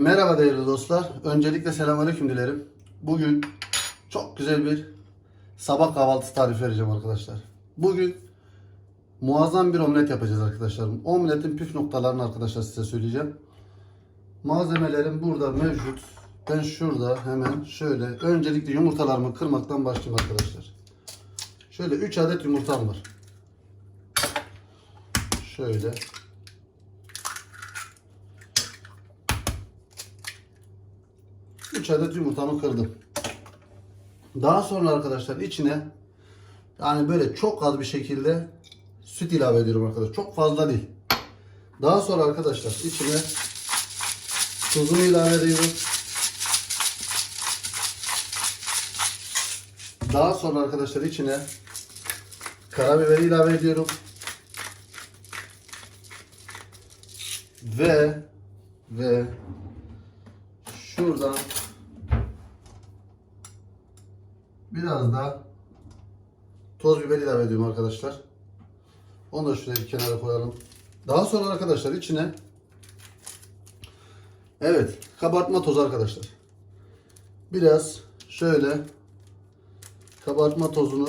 Merhaba değerli dostlar. Öncelikle selamünaleyküm dilerim. Bugün çok güzel bir sabah kahvaltısı tarifi vereceğim arkadaşlar. Bugün muazzam bir omlet yapacağız arkadaşlar. Omletin püf noktalarını arkadaşlar size söyleyeceğim. Malzemelerim burada mevcut. Ben şurada hemen şöyle öncelikle yumurtalarımı kırmaktan başlayayım arkadaşlar. Şöyle 3 adet yumurtam var. Şöyle. Üç adet yumurtamı kırdım. Daha sonra arkadaşlar içine yani böyle çok az bir şekilde süt ilave ediyorum arkadaşlar. Çok fazla değil. Daha sonra arkadaşlar içine tuzumu ilave ediyorum. Daha sonra arkadaşlar içine karabiberi ilave ediyorum. Ve ve şuradan biraz da toz biber ilave ediyorum arkadaşlar. Onu da şuraya bir kenara koyalım. Daha sonra arkadaşlar içine evet kabartma tozu arkadaşlar. Biraz şöyle kabartma tozunu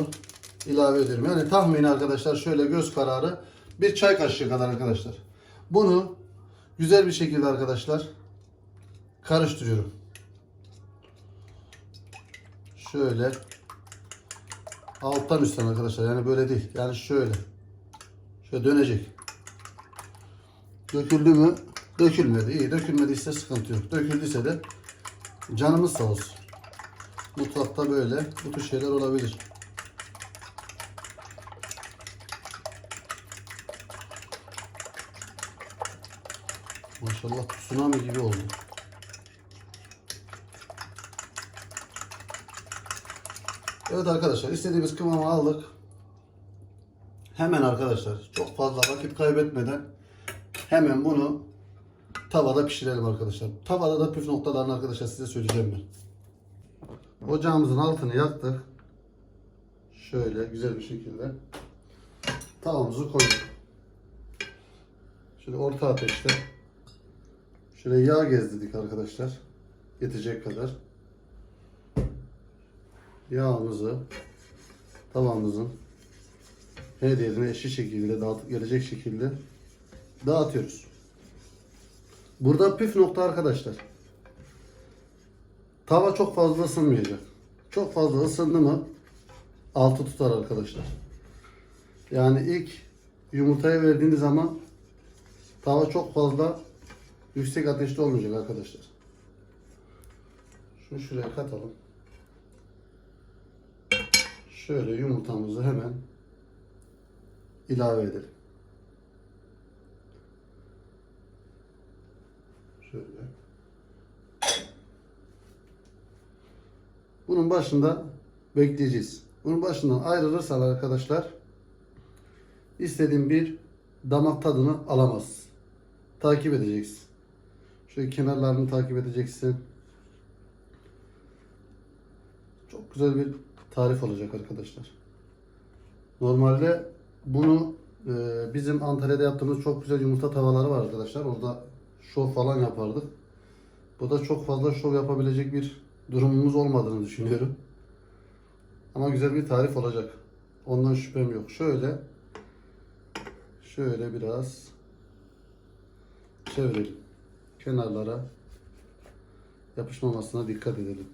ilave ediyorum. Yani tahmini arkadaşlar şöyle göz kararı bir çay kaşığı kadar arkadaşlar. Bunu güzel bir şekilde arkadaşlar karıştırıyorum. Şöyle alttan üstten arkadaşlar. Yani böyle değil. Yani şöyle. Şöyle dönecek. Döküldü mü? Dökülmedi. İyi. Dökülmediyse sıkıntı yok. Döküldüyse de canımız sağ olsun. Mutfakta böyle bu tür şeyler olabilir. Maşallah tsunami gibi oldu. Evet arkadaşlar istediğimiz kıvamı aldık. Hemen arkadaşlar çok fazla vakit kaybetmeden hemen bunu tavada pişirelim arkadaşlar. Tavada da püf noktalarını arkadaşlar size söyleyeceğim ben. Ocağımızın altını yaktık. Şöyle güzel bir şekilde tavamızı koyduk. Şöyle orta ateşte şöyle yağ gezdirdik arkadaşlar. Yetecek kadar. Yağımızı tavamızın her yerine eşit şekilde dağıtıp gelecek şekilde dağıtıyoruz. Burada püf nokta arkadaşlar. Tava çok fazla ısınmayacak. Çok fazla ısındı mı altı tutar arkadaşlar. Yani ilk yumurtayı verdiğiniz zaman tava çok fazla yüksek ateşte olmayacak arkadaşlar. Şunu şuraya katalım. Şöyle yumurtamızı hemen ilave edelim. Şöyle. Bunun başında bekleyeceğiz. Bunun başından ayrılırsan arkadaşlar istediğin bir damak tadını alamazsın. Takip edeceksin. Şöyle kenarlarını takip edeceksin. Çok güzel bir tarif olacak arkadaşlar. Normalde bunu e, bizim Antalya'da yaptığımız çok güzel yumurta tavaları var arkadaşlar. Orada şov falan yapardık. Bu da çok fazla şov yapabilecek bir durumumuz olmadığını düşünüyorum. Ama güzel bir tarif olacak. Ondan şüphem yok. Şöyle şöyle biraz çevirelim. Kenarlara yapışmamasına dikkat edelim.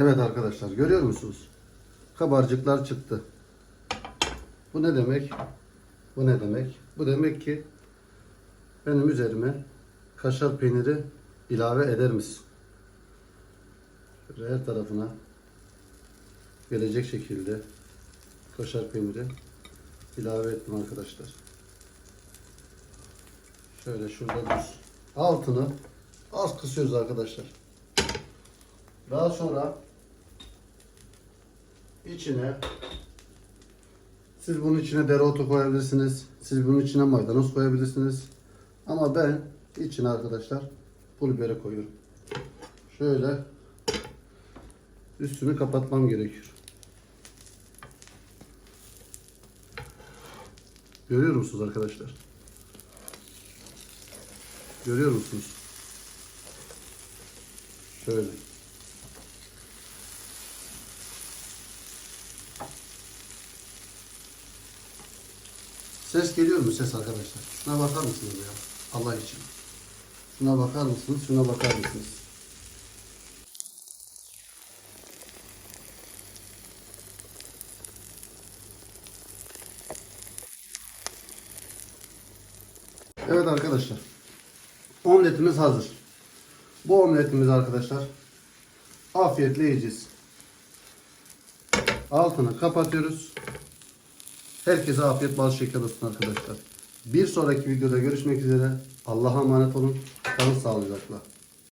Evet arkadaşlar görüyor musunuz? Kabarcıklar çıktı. Bu ne demek? Bu ne demek? Bu demek ki benim üzerime kaşar peyniri ilave eder misin? Şöyle her tarafına gelecek şekilde kaşar peyniri ilave ettim arkadaşlar. Şöyle şurada dursun. Altını az kısıyoruz arkadaşlar. Daha sonra içine siz bunun içine dereotu koyabilirsiniz. Siz bunun içine maydanoz koyabilirsiniz. Ama ben içine arkadaşlar pul biberi koyuyorum. Şöyle üstünü kapatmam gerekiyor. Görüyor musunuz arkadaşlar? Görüyor musunuz? Şöyle. Ses geliyor mu ses arkadaşlar? Şuna bakar mısınız ya? Allah için. Şuna bakar mısınız? Şuna bakar mısınız? Evet arkadaşlar. Omletimiz hazır. Bu omletimizi arkadaşlar afiyetle yiyeceğiz. Altını kapatıyoruz. Herkese afiyet bal şeker olsun arkadaşlar. Bir sonraki videoda görüşmek üzere. Allah'a emanet olun. Kalın sağlıcakla.